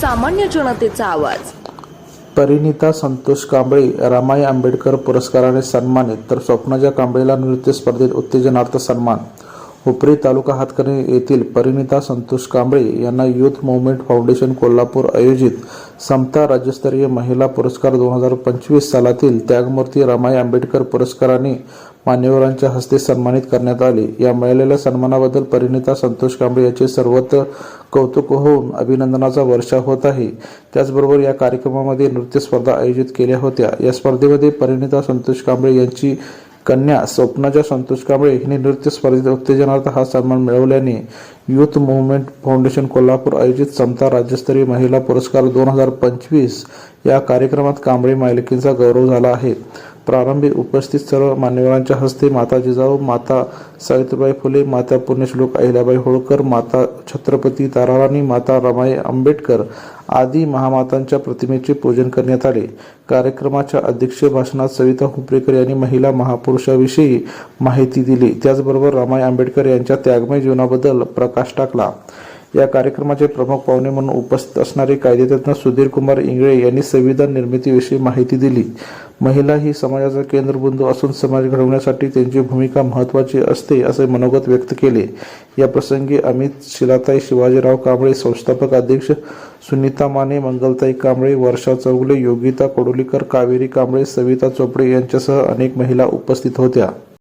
सामान्य जनतेचा आवाज. परिणिता संतोष कांबळे रामाई आंबेडकर पुरस्काराने सन्मानित तर स्वप्नाजा कांबळेला नृत्य स्पर्धेत उत्तेजनार्थ सन्मान. हुपरी तालुका हातकणी येथील परिणिता संतोष कांबळे यांना युथ मुवमेंट फाउंडेशन कोल्हापूर आयोजित समता राज्यस्तरीय महिला पुरस्कार दोन हजार पंचवीस सालातील त्यागमूर्ती रमाई आंबेडकर पुरस्काराने मान्यवरांच्या हस्ते सन्मानित करण्यात आले. या मिळालेल्या सन्मानाबद्दल परिणिता संतोष कांबळे याचे सर्वत्र कौतुक होऊन अभिनंदनाचा वर्षा होत आहे. त्याचबरोबर या कार्यक्रमामध्ये नृत्य स्पर्धा आयोजित केल्या होत्या. या स्पर्धेमध्ये परिणिता संतोष कांबळे यांची कन्या स्वप्नाच्या संतोष कांबळे हिने नृत्य स्पर्धेत उत्तेजनार्थ हा सन्मान मिळवल्याने युथ मुवमेंट फाउंडेशन कोल्हापूर आयोजित समता राज्यस्तरीय महिला पुरस्कार दोन हजार पंचवीस या कार्यक्रमात कांबळे मालिकेचा गौरव झाला आहे. प्रारंभी उपस्थित सर्व मान्यवरांच्या हस्ते माता जिजाऊ माता सावित्रीबाई फुले माता पुण्यश्लोक अहिल्याबाई होळकर माता छत्रपती ताराराणी माता रमाई आंबेडकर आदी महामातांच्या प्रतिमेचे पूजन करण्यात आले. कार्यक्रमाच्या अध्यक्षीय भाषणात सविता हुपरेकर यांनी महिला महापुरुषाविषयी माहिती दिली. त्याचबरोबर रमाई आंबेडकर यांच्या त्यागमय जीवनाबद्दल प्रकाश टाकला. या कार्यक्रमाचे प्रमुख पाहुणे म्हणून उपस्थित असणारे कायदेतज्ञ सुधीर कुमार इंगळे यांनी संविधान निर्मितीविषयी माहिती दिली. महिला ही समाजाचा केंद्रबिंदू असून समाज घडवण्यासाठी त्यांची भूमिका महत्त्वाची असते असे मनोगत व्यक्त केले. या प्रसंगी अमित शिलाताई शिवाजीराव कांबळे संस्थापक अध्यक्ष सुनीता माने मंगलताई कांबळे वर्षा चौगुले योगिता कोडोलीकर कावेरी कांबळे सविता चोपडे यांच्यासह अनेक महिला उपस्थित होत्या.